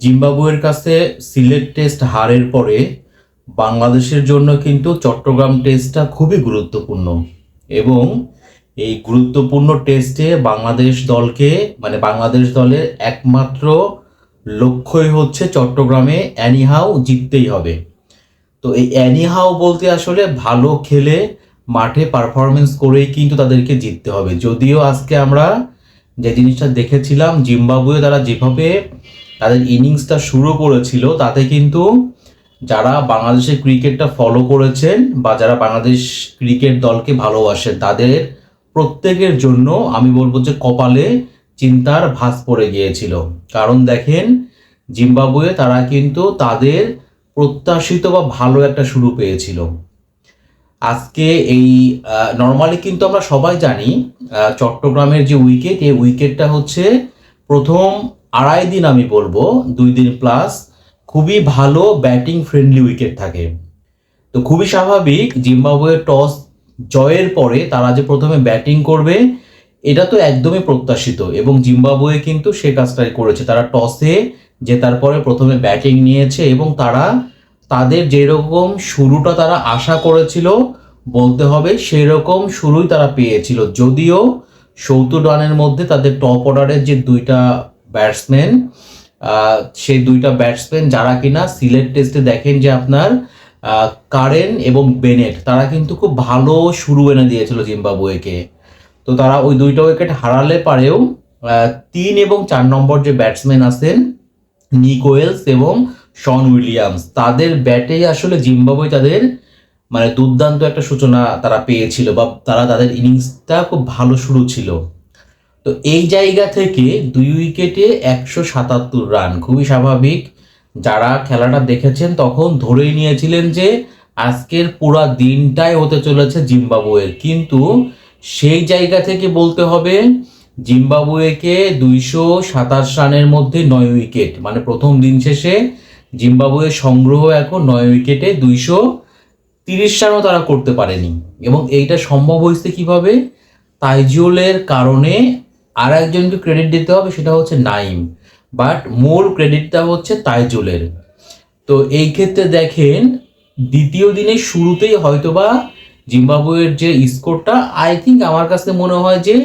জিম্বাবুয়ের কাছে সিলেট টেস্ট হারের পরে বাংলাদেশের জন্য কিন্তু চট্টগ্রাম টেস্টটা খুবই গুরুত্বপূর্ণ। এবং এই গুরুত্বপূর্ণ টেস্টে বাংলাদেশ দলকে মানে বাংলাদেশ দলের একমাত্র লক্ষ্যই হচ্ছে চট্টগ্রামে অ্যানিহাও জিততেই হবে। তো এই অ্যানিহাও বলতে আসলে ভালো খেলে মাঠে পারফরমেন্স করেই কিন্তু তাদেরকে জিততে হবে। যদিও আজকে আমরা যে জিনিসটা দেখেছিলাম, জিম্বাবুয়ে তারা যেভাবে তাদের ইনিংসটা শুরু করেছিল, তাতে কিন্তু যারা বাংলাদেশের ক্রিকেটটা ফলো করেছেন বা যারা বাংলাদেশ ক্রিকেট দলকে ভালোবাসেন, তাদের প্রত্যেকের জন্য আমি বলব যে কপালে চিন্তার ভাঁজ পড়ে গিয়েছিল। কারণ দেখেন, জিম্বাবুয়ে তারা কিন্তু তাদের প্রত্যাশিত বা ভালো একটা শুরু পেয়েছিল। আজকে এই নর্মালি কিন্তু আমরা সবাই জানি চট্টগ্রামের যে উইকেট এই উইকেটটা হচ্ছে প্রথম আড়াই দিন আমি বলব, দুই দিন প্লাস খুবই ভালো ব্যাটিং ফ্রেন্ডলি উইকেট থাকে। তো খুবই স্বাভাবিক জিম্বাবুয়ের টস জয়ের পরে তারা যে প্রথমে ব্যাটিং করবে, এটা তো একদমই প্রত্যাশিত এবং জিম্বাবুয়ে কিন্তু সে কাজটাই করেছে। তারা টসে জেতার পরে প্রথমে ব্যাটিং নিয়েছে এবং তারা তাদের যেরকম শুরুটা তারা আশা করেছিল, বলতে হবে সেরকম শুরুই তারা পেয়েছিল। যদিও সত্তর রানের মধ্যে তাদের টপ অর্ডারের যে দুইটা ব্যাটসম্যান সেই দুইটা ব্যাটসম্যান যারা কিনা সিলেট টেস্টে দেখেন যে আপনার কারেন এবং বেনেট, তারা কিন্তু খুব ভালো শুরু এনে দিয়েছিল জিম্বাবুয়েকে। তো তারা ওই দুইটা উইকেট হারালে পারেও তিন এবং চার নম্বর যে ব্যাটসম্যান আছেন নিকোয়েলস এবং শন উইলিয়ামস, তাদের ব্যাটেই আসলে জিম্বাবুয়ে তাদের মানে দুর্দান্ত একটা সূচনা তারা পেয়েছিল বা তারা তাদের ইনিংসটা খুব ভালো শুরু ছিল। তো এই জায়গা থেকে দুই উইকেটে একশো সাতাত্তর রান। খুবই স্বাভাবিক। যারা খেলাটা দেখেছেন তখন ধরেই নিয়েছিলেন যে আজকের পুরা দিনটাই হতে চলেছে জিম্বাবুয়ের। কিন্তু সেই জায়গা থেকে বলতে হবে, জিম্বাবুয়েকে দুইশো সাতাশ রানের মধ্যে নয় উইকেট। মানে প্রথম দিন শেষে জিম্বাবুয়ের সংগ্রহ এখন নয় উইকেটে দুইশো তিরিশ রানও তারা করতে পারেনি। এবং এইটা সম্ভব হয়েছে কীভাবে? তাইজুলের কারণে আর একজনকে ক্রেডিট দিতে হবে, সেটা হচ্ছে নাইম বাট মূল ক্রেডিটটা হচ্ছে তাইজুলের। তো এই ক্ষেত্রে দেখেন, দ্বিতীয় দিনের শুরুতেই হয়তোবা জিম্বাবুয়ের যে স্কোরটা আই থিঙ্ক আমার কাছে মনে হয় যে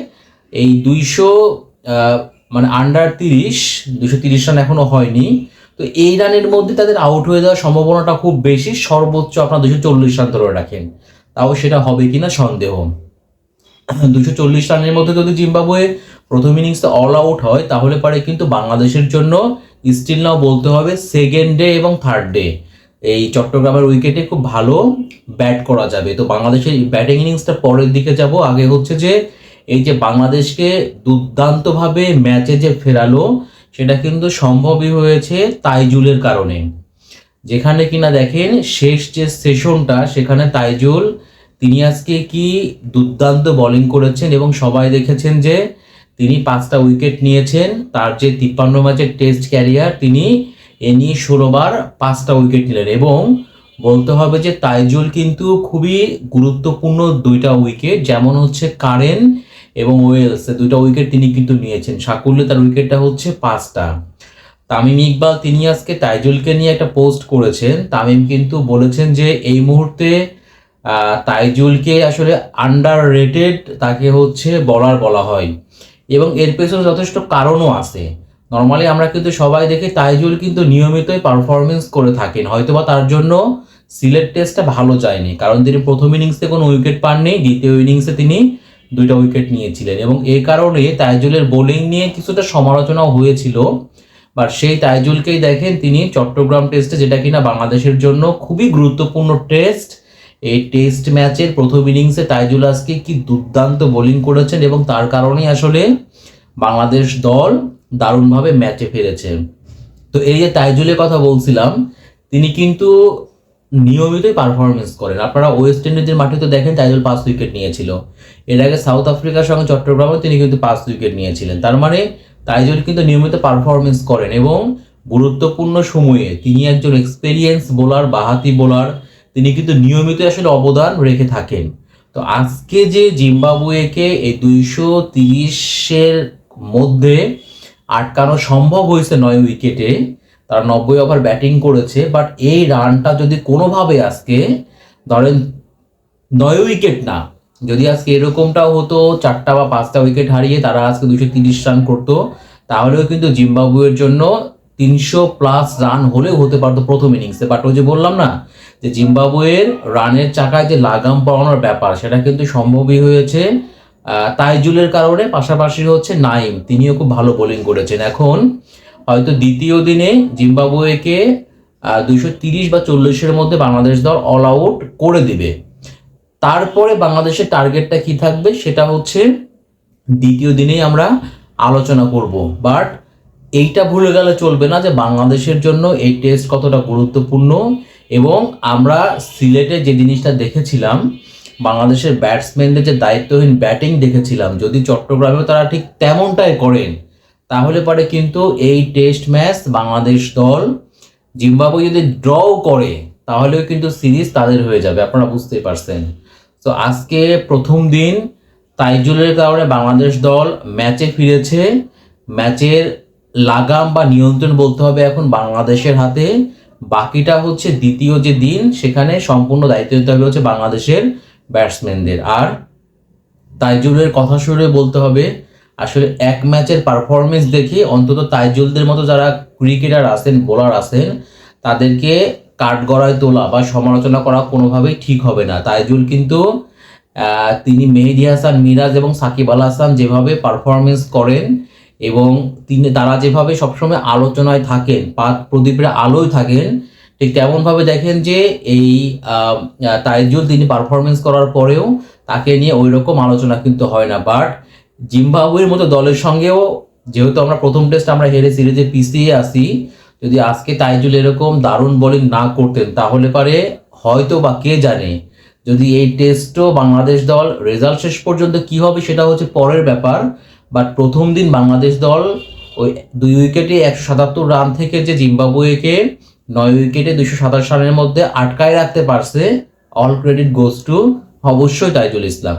এই দুইশো মানে আন্ডার তিরিশ দুশো তিরিশ রান এখনও হয়নি। তো এই রানের মধ্যে তাদের আউট হয়ে যাওয়ার সম্ভাবনাটা খুব বেশি। সর্বোচ্চ আপনার দুশো চল্লিশ রান ধরে রাখেন। তাও সেটা হবে কিনা সন্দেহ। দুশো চল্লিশ রানের মধ্যে যদি জিম্বাবুয়ে প্রথম ইনিংসে অল আউট হয়, তাহলে পরে কিন্তু বাংলাদেশের জন্য স্টিল নাও বলতে হবে সেকেন্ড ডে এবং থার্ড ডে এই চট্টগ্রামের উইকেটে খুব ভালো ব্যাট করা যাবে। তো বাংলাদেশের ব্যাটিং ইনিংসটা পরের দিকে যাব। আগে হচ্ছে যে এই যে বাংলাদেশকে দুর্দান্তভাবে ম্যাচে যে ফেরালো, সেটা কিন্তু সম্ভবই হয়েছে তাইজুলের কারণে। যেখানে কিনা দেখেন শেষ যে সেশনটা সেখানে তাইজুল, তিনি আজকে কি দুর্দান্ত বোলিং করেছেন এবং সবাই দেখেছেন যে তিনি পাঁচটা উইকেট নিয়েছেন। তার যে তিপ্পান্ন ম্যাচের টেস্ট ক্যারিয়ার, তিনি এ নিয়ে ষোলোবার পাঁচটা উইকেট নিলেন এবং বলতে হবে যে তাইজুল কিন্তু খুবই গুরুত্বপূর্ণ দুইটা উইকেট, যেমন হচ্ছে কারেন এবং ওয়েলস। দুইটা উইকেট তিনি কিন্তু নিয়েছেন। সাকুল্যে তার উইকেটটা হচ্ছে পাঁচটা। তামিম ইকবাল, তিনি আজকে তাইজুলকে নিয়ে একটা পোস্ট করেছেন। তামিম কিন্তু বলেছেন যে এই মুহূর্তে তাইজুলকে আসলে আন্ডার রেটেড তাকে হচ্ছে বলার বলা হয়। এবং এর পেছনে যথেষ্ট কারণও আছে। নর্মালি আমরা কিন্তু সবাই দেখি তাইজুল কিন্তু নিয়মিতই পারফরমেন্স করে থাকেন। হয়তোবা তার জন্য সিলেট টেস্টটা ভালো যায়নি, কারণ তিনি প্রথম ইনিংসে কোনো উইকেট পাননি, দ্বিতীয় ইনিংসে তিনি দুইটা উইকেট নিয়েছিলেন এবং এই কারণে তাইজুলের বোলিং নিয়ে কিছুটা সমালোচনাও হয়েছিল। বাট সেই তাইজুলকেই দেখেন তিনি চট্টগ্রাম টেস্টে যেটা কিনা বাংলাদেশের জন্য খুবই গুরুত্বপূর্ণ টেস্ট এই টেস্ট ম্যাচের প্রথম ইনিংসে তাইজুল আজকে কি দুর্দান্ত বোলিং করেছেন এবং তার কারণেই আসলে বাংলাদেশ দল দারুণভাবে ম্যাচে ফিরেছে। তো এই যে তাইজুলের কথা বলছিলাম, তিনি কিন্তু নিয়মিতই পারফরমেন্স করেন। আপনারা ওয়েস্ট ইন্ডিজের মাঠে তো দেখেন তাইজুল পাঁচ উইকেট নিয়েছিল। এর আগে সাউথ আফ্রিকার সঙ্গে চট্টগ্রামে তিনি কিন্তু পাঁচ উইকেট নিয়েছিলেন। তার মানে তাইজুল কিন্তু নিয়মিত পারফরমেন্স করেন এবং গুরুত্বপূর্ণ সময়ে তিনি একজন এক্সপেরিয়েন্স বোলার বাহাতি বোলার তিনি কিন্তু নিয়মিত আসলে অবদান রেখে থাকেন। তো আজকে যে জিম্বাবুয়েকে এই দুইশো তিরিশের মধ্যে আটকানো সম্ভব হয়েছে নয় উইকেটে, তারা নব্বই ওভার ব্যাটিং করেছে, বাট এই রানটা যদি কোনোভাবে আজকে ধরেন নয় উইকেট না, যদি আজকে এরকমটাও হতো, চারটা বা পাঁচটা উইকেট হারিয়ে তারা আজকে দুশো তিরিশ রান করতো, তাহলেও কিন্তু জিম্বাবুয়ের জন্য তিনশো প্লাস রান হলেও হতে পারতো প্রথম ইনিংসে বাট ওই যে বললাম না, যে জিম্বাবুয়ের রানের চাকায় যে লাগাম পড়ানোর ব্যাপার, সেটা কিন্তু সম্ভবই হয়েছে তাইজুলের কারণে। পাশাপাশি হচ্ছে নাইম, তিনিও খুব ভালো বোলিং করেছেন। এখন হয়তো দ্বিতীয় দিনে জিম্বাবুয়েকে দুইশো তিরিশ বা চল্লিশের মধ্যে বাংলাদেশ দল অল আউট করে দিবে। তারপরে বাংলাদেশের টার্গেটটা কি থাকবে, সেটা হচ্ছে দ্বিতীয় দিনেই আমরা আলোচনা করব। বাট এইটা ভুলে গেলে চলবে না যে বাংলাদেশের জন্য এই টেস্ট কতটা গুরুত্বপূর্ণ এবং আমরা সিলেটে যে জিনিসটা দেখেছিলাম, বাংলাদেশের ব্যাটসম্যানদের যে দায়িত্বহীন ব্যাটিং দেখেছিলাম, যদি চট্টগ্রামেও তারা ঠিক তেমনটাই করেন, তাহলে পরে কিন্তু এই টেস্ট ম্যাচ বাংলাদেশ দল জিম্বাবুয়ে যদি ড্রও করে, তাহলেও কিন্তু সিরিজ তাদের হয়ে যাবে, আপনারা বুঝতেই পারছেন। তো আজকে প্রথম দিন, তাইজুলের কারণে বাংলাদেশ দল ম্যাচে ফিরেছে ম্যাচের লাগাম বা নিয়ন্ত্রণ বলতে হবে এখন বাংলাদেশের হাতে। বাকিটা হচ্ছে দ্বিতীয় যে দিন, সেখানে সম্পূর্ণ দায়িত্ব দিতে হবে হচ্ছে বাংলাদেশের ব্যাটসম্যানদের আর তাইজুলের কথা শুনে বলতে হবে, আসলে এক ম্যাচের পারফরমেন্স দেখে অন্তত তাইজুলদের মতো যারা ক্রিকেটার আছেন বোলার আছেন, তাদেরকে কাঠগড়ায় তোলা বা সমালোচনা করা কোনোভাবেই ঠিক হবে না। তাইজুল কিন্তু তিনি মেহেদি হাসান, মিরাজ এবং সাকিব আল হাসান যেভাবে পারফরমেন্স করেন এবং তিনি, তারা যেভাবে সবসময় আলোচনায় থাকেন, বা প্রদীপের আলোয় থাকেন, ঠিক তেমনভাবে দেখেন যে এই তাইজুল তিনি পারফরমেন্স করার পরেও তাকে নিয়ে ওই রকম আলোচনা কিন্তু হয় না। বাট জিম্বাবুয়ের মতো দলের সঙ্গেও যেহেতু আমরা প্রথম টেস্ট আমরা হেরে সিরিজে পিছিয়ে আসি যদি আজকে তাইজুল এরকম দারুণ বোলিং না করতেন, তাহলে পারে হয়তো বা কে জানে যদি এই টেস্টও বাংলাদেশ দল রেজাল্ট শেষ পর্যন্ত কি হবে সেটা হচ্ছে পরের ব্যাপার। বাট প্রথম দিন বাংলাদেশ দল ওই দুই উইকেটে একশো সাতাত্তর রান থেকে যে জিম্বাবুয়েকে নয় উইকেটে দুশো সাতাশ রানের মধ্যে আটকায় রাখতে পারছে অল ক্রেডিট গোস টু অবশ্যই তাইজুল ইসলাম।